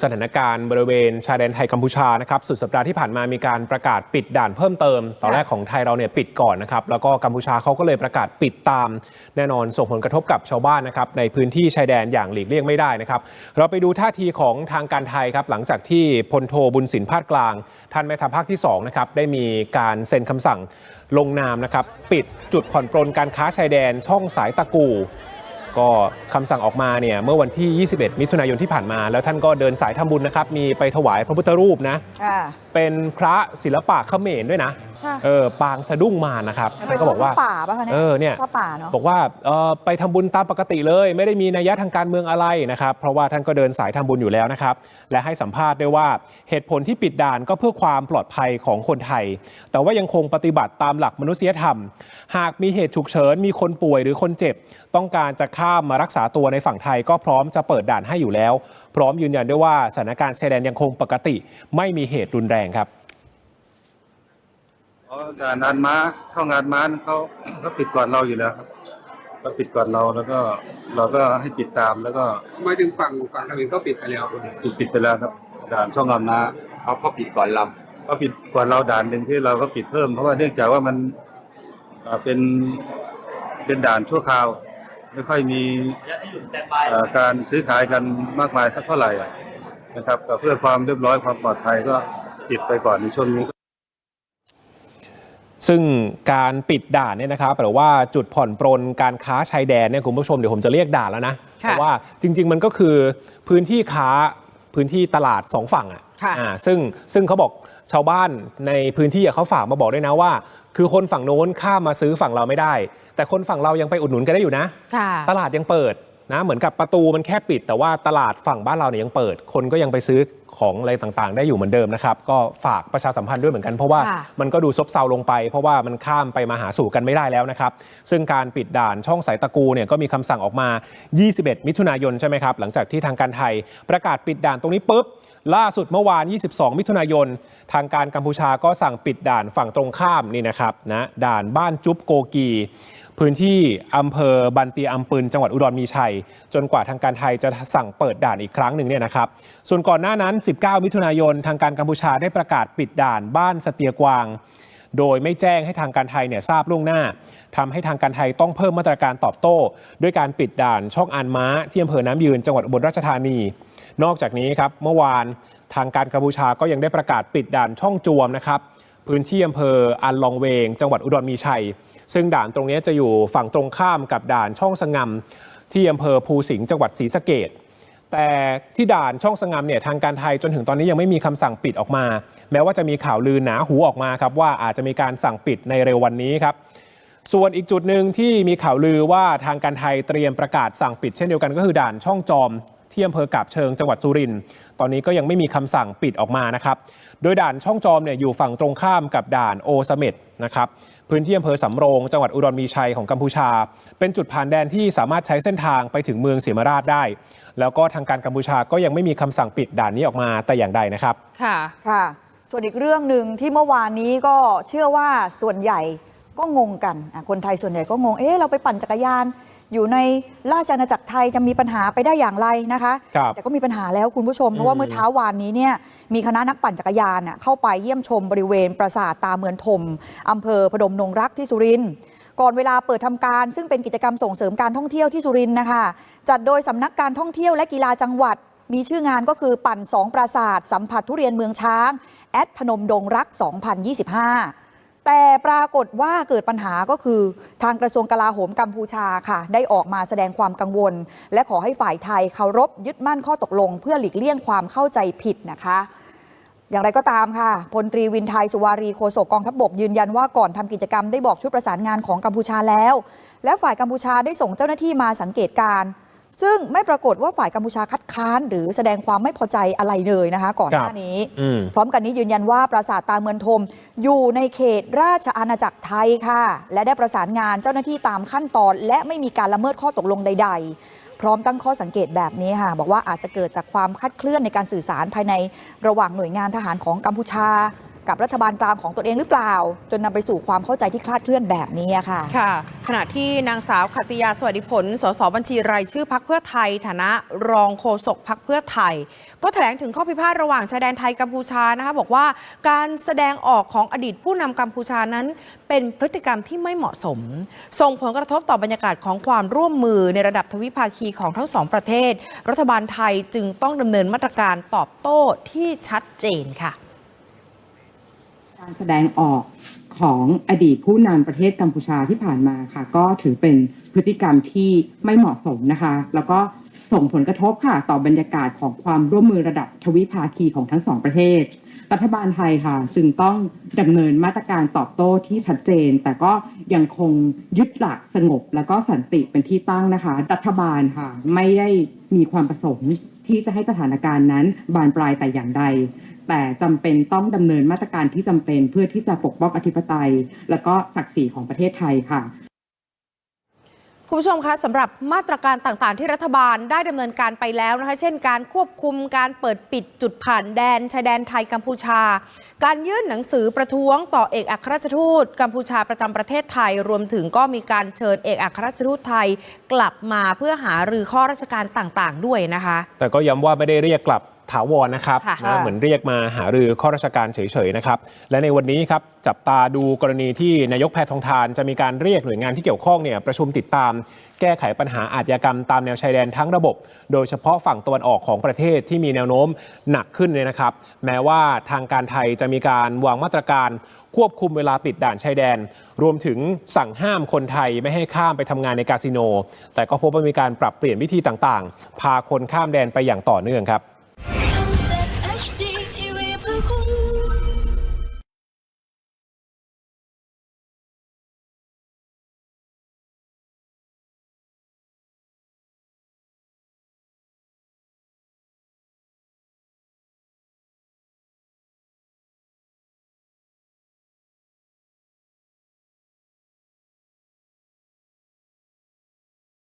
สถานการณ์บริเวณชายแดนไทยกัมพูชานะครับสุดสัปดาห์ที่ผ่านมามีการประกาศปิดด่านเพิ่มเติม ตอนแรกของไทยเราเนี่ยปิดก่อนนะครับแล้วก็กัมพูชาเขาก็เลยประกาศปิดตาม แน่นอนส่งผลกระทบกับชาวบ้านนะครับในพื้นที่ชายแดนอย่างหลีกเลี่ยงไม่ได้นะครับเราไปดูท่าทีของทางการไทยครับหลังจากที่พลโทบุญสินพาดกลาง ท่านแม่ทัพภาคที่2นะครับได้มีการเซ็นคำสั่งลงนามนะครับปิดจุดผ่อนปรนการค้าชายแดนช่องสายตะกู ก็คำสั่งออกมาเนี่ยเมื่อวันที่ 21 มิถุนายนที่ผ่านมา แล้วท่านก็เดินสายทำบุญนะครับ มีไปถวายพระพุทธรูปนะค่ะเป็นพระศิลปะเขมรด้วยนะค่ะ เออปางสะดุ้งมารนะครับท่านก็บอกว่าพระป่าป่ะคะเนี่ยเออเนี่ยพระป่าเนาะบอกว่าเอ่อไปทำบุญตามปกติเลย ไม่ได้มีนัยยะทางการเมืองอะไรนะครับเพราะว่าท่านก็เดินสายทำบุญอยู่แล้วนะครับและให้สัมภาษณ์ด้วยว่าเหตุผลที่ปิดด่านก็เพื่อความปลอดภัยของคนไทย แต่ว่ายังคงปฏิบัติตามหลักมนุษยธรรม หากมีเหตุฉุกเฉินมีคนป่วยหรือคนเจ็บ ต้องการจะข้ามมารักษาตัวในฝั่งไทยก็พร้อมจะเปิดด่านให้อยู่แล้ว พร้อมยืนยันด้วยว่าสถานการณ์ชายแดนยังคงปกติ ไม่มีเหตุรุนแรงครับ เพราะการงานม้าเข้างานม้านั้นเขาเขาปิดก่อนเราอยู่แล้วครับก็ปิดก่อนเราแล้วก็เราก็ให้ปิดตามแล้วก็หมายถึงฝั่งฝั่งเขมรก็ปิดไปแล้วปิดปิดไปแล้วครับด่านช่องงานม้าเขาเขาปิดก่อนเราก็ปิดก่อนเราด่านหนึ่งที่เราก็ปิดเพิ่มเพราะว่าเนื่องจากว่ามันเอ่อเป็นเป็นด่านชั่วคราว ไม่ค่อยมีเอ่อการซื้อขายกันมากมายสักเท่าไหร่นะครับก็เพื่อความเรียบร้อยความปลอดภัยก็ปิดไปก่อนในช่วงนี้ ซึ่งการปิดด่านเนี่ยนะครับหรือว่าจุดผ่อนปรนการค้าชายแดนเนี่ยคุณผู้ชมเดี๋ยวผมจะเรียกด่านแล้วนะค่ะเพราะว่าจริง ๆ มันก็คือพื้นที่ค้าพื้นที่ตลาดสองฝั่งอะค่ะอ่าซึ่งซึ่งเขาบอกชาวบ้านในพื้นที่อะเขาฝากมาบอกด้วยนะว่า คือคนฝั่งโน้นข้ามมาซื้อฝั่งเราไม่ได้ แต่คนฝั่งเรายังไปอุดหนุนกันได้อยู่นะค่ะตลาดยังเปิด นะเหมือนกับประตูมันแค่ปิด แต่ว่าตลาดฝั่งบ้านเราเนี่ยยังเปิด คนก็ยังไปซื้อของอะไรต่างๆ ได้อยู่เหมือนเดิมนะครับ ก็ฝากประชาสัมพันธ์ด้วยเหมือนกันเพราะว่าค่ะมันก็ดูซบเซาลงไป เพราะว่ามันข้ามไปมาหาสู่กันไม่ได้แล้วนะครับ ซึ่งการปิดด่านช่องสายตะกูเนี่ยก็มีคำสั่งออกมา 21 มิถุนายนใช่ไหมครับหลังจากที่ทางการไทยประกาศปิดด่านตรงนี้ปุ๊บ ล่าสุดเมื่อวาน 22 มิถุนายน ทางการกัมพูชาก็สั่งปิดด่านฝั่งตรงข้ามนี่นะครับนะด่านบ้านจุ๊บโกกี พื้นที่อำเภอบันเตียอำปืนจังหวัดอุดรมีชัย จนกว่าทางการไทยจะสั่งเปิดด่านอีกครั้งหนึ่งเนี่ยนะครับ ส่วนก่อนหน้านั้น 19 มิถุนายน ทางการกัมพูชาได้ประกาศปิดด่านบ้านสเตียกวางโดยไม่แจ้งให้ทางการไทยเนี่ยทราบล่วงหน้าทำให้ทางการไทยต้องเพิ่มมาตรการตอบโต้ ด้วยการปิดด่านช่องอานม้าที่อำเภอน้ำยืนจังหวัดอุบลราชธานี นอกจากนี้ครับเมื่อวานทางการกัมพูชาก็ยังได้ประกาศปิดด่านช่องจวมนะครับ พื้นที่อำเภออันลองเวง จังหวัดอุดรมีชัย ซึ่งด่านตรงนี้จะอยู่ฝั่งตรงข้ามกับด่านช่องสงำที่อำเภอภูสิงห์จังหวัดศรีสะเกดแต่ที่ด่านช่องสงามเนี่ยทางการไทยจนถึงตอนนี้ยังไม่มีคำสั่งปิดออกมา แม้ว่าจะมีข่าวลือหนาหูออกมาครับว่าอาจจะมีการสั่งปิดในเร็ววันนี้ครับส่วนอีกจุดหนึ่งที่มีข่าวลือว่าทางการไทยเตรียมประกาศสั่งปิดเช่นเดียวกันก็คือด่านช่องจอม ที่อำเภอกาบเชิงจังหวัดสุรินทร์ตอนนี้ก็ยังไม่มีคำสั่งปิดออกมานะครับ โดยด่านช่องจอมเนี่ยอยู่ฝั่งตรงข้ามกับด่านโอเสเม็ดนะครับพื้นที่อำเภอสำโรง จังหวัดอุดรมีชัยของกัมพูชา เป็นจุดผ่านแดนที่สามารถใช้เส้นทางไปถึงเมืองเสียมราชได้ แล้วก็ทางการกัมพูชาก็ยังไม่มีคำสั่งปิดด่านนี้ออกมาแต่อย่างใดนะครับ ค่ะ ค่ะ ส่วนอีกเรื่องหนึ่งที่เมื่อวานนี้ก็เชื่อว่าส่วนใหญ่ก็งงกันอะคนไทยส่วนใหญ่ก็งง เอ๊ะเราไปปั่นจักรยาน อยู่ในราชอาณาจักรไทยจะมีปัญหาไปได้อย่างไรนะคะ ครับแต่ก็มีปัญหาแล้วคุณผู้ชม เพราะว่าเมื่อเช้าวานนี้เนี่ยมีคณะนักปั่นจักรยานน่ะเข้าไปเยี่ยมชมบริเวณปราสาทตาเมือนทมอำเภอพนมนงรักที่สุรินทร์ก่อนเวลาเปิดทำการ ซึ่งเป็นกิจกรรมส่งเสริมการท่องเที่ยวที่สุรินทร์นะคะ จัดโดยสำนักการท่องเที่ยวและกีฬาจังหวัด มีชื่องานก็คือปั่นสองปราสาท สัมผัสทุเรียนเมืองช้าง แอดพนมดงรัก 2025 แต่ปรากฏว่าเกิดปัญหาก็คือทางกระทรวงกลาโหมกัมพูชาค่ะ ได้ออกมาแสดงความกังวล และขอให้ฝ่ายไทยเคารพยึดมั่นข้อตกลง เพื่อหลีกเลี่ยงความเข้าใจผิดนะคะ อย่างไรก็ตามค่ะพลตรีวินไทยสุวารีโฆษกกองทัพบกยืนยันว่าก่อนทำกิจกรรมได้บอกชุดประสานงานของกัมพูชาแล้ว และฝ่ายกัมพูชาได้ส่งเจ้าหน้าที่มาสังเกตการณ์ ซึ่งไม่ปรากฏว่าฝ่ายกัมพูชาคัดค้าน หรือแสดงความไม่พอใจอะไรเลยนะคะ ก่อนหน้านี้อืมพร้อมกันนี้ยืนยันว่าปราสาทตาเมือนทม อยู่ในเขตราชอาณาจักรไทยค่ะ และได้ประสานงานเจ้าหน้าที่ตามขั้นตอน และไม่มีการละเมิดข้อตกลงใด ๆพร้อมตั้งข้อสังเกตแบบนี้ค่ะ บอกว่าอาจจะเกิดจากความคลาดเคลื่อนในการสื่อสารภายในระหว่างหน่วยงานทหารของกัมพูชา กับรัฐบาลกลางของตัวเองหรือเปล่า จนนำไปสู่ความเข้าใจที่คลาดเคลื่อนแบบนี้ค่ะ ค่ะ ขณะที่นางสาวขัตติยาสวัสดิผล สสบัญชีรายชื่อพักเพื่อไทย ฐานะรองโฆษกพักเพื่อไทย ก็แถลงถึงข้อพิพาทระหว่างชายแดนไทยกัมพูชานะคะบอกว่าการแสดงออกของอดีตผู้นำกัมพูชานั้น เป็นพฤติกรรมที่ไม่เหมาะสม ส่งผลกระทบต่อบรรยากาศของความร่วมมือในระดับทวิภาคีของทั้งสองประเทศ รัฐบาลไทยจึงต้องดำเนินมาตรการตอบโต้ที่ชัดเจนค่ะ การแสดงออกของอดีตผู้นำประเทศกัมพูชาที่ผ่านมาค่ะ ก็ถือเป็นพฤติกรรมที่ไม่เหมาะสมนะคะ แล้วก็ส่งผลกระทบค่ะ ต่อบรรยากาศของความร่วมมือระดับทวิภาคีของทั้งสองประเทศ รัฐบาลไทยค่ะจึงต้องดำเนินมาตรการตอบโต้ที่ชัดเจน แต่ก็ยังคงยึดหลักสงบ และก็สันติเป็นที่ตั้งนะคะ รัฐบาลค่ะ ไม่ได้มีความประสงค์ที่จะให้สถานการณ์นั้นบานปลายแต่อย่างใด แต่จำเป็นต้องดำเนินมาตรการที่จำเป็นเพื่อที่จะปกป้องอธิปไตย และก็ศักดิ์ศรีของประเทศไทยค่ะคุณผู้ชมคะสำหรับมาตรการต่างๆ ที่รัฐบาลได้ดำเนินการไปแล้วนะคะ เช่น การควบคุมการเปิดปิดจุดผ่านแดนชายแดนไทยกัมพูชา การยื่นหนังสือประท้วงต่อเอกอัครราชทูตกัมพูชาประจำประเทศไทย รวมถึงก็มีการเชิญเอกอัครราชทูตไทยกลับมาเพื่อหารือข้อราชการต่างๆ ด้วยนะคะ แต่ก็ย้ำว่าไม่ได้เรียกกลับ ถาวรนะครับค่ะนะเหมือนเรียกมาหารือข้อราชการเฉยๆนะครับ และในวันนี้ครับจับตาดูกรณีที่นายกแพทองทานจะมีการเรียกหน่วยงานที่เกี่ยวข้องเนี่ยประชุมติดตาม แก้ไขปัญหาอาชญากรรมตามแนวชายแดนทั้งระบบ โดยเฉพาะฝั่งตะวันออกของประเทศที่มีแนวโน้มหนักขึ้นเนี่ยนะครับ แม้ว่าทางการไทยจะมีการวางมาตรการควบคุมเวลาปิดด่านชายแดน รวมถึงสั่งห้ามคนไทยไม่ให้ข้ามไปทำงานในคาสิโน แต่ก็พบว่ามีการปรับเปลี่ยนวิธีต่างๆ พาคนข้ามแดนไปอย่างต่อเนื่องครับ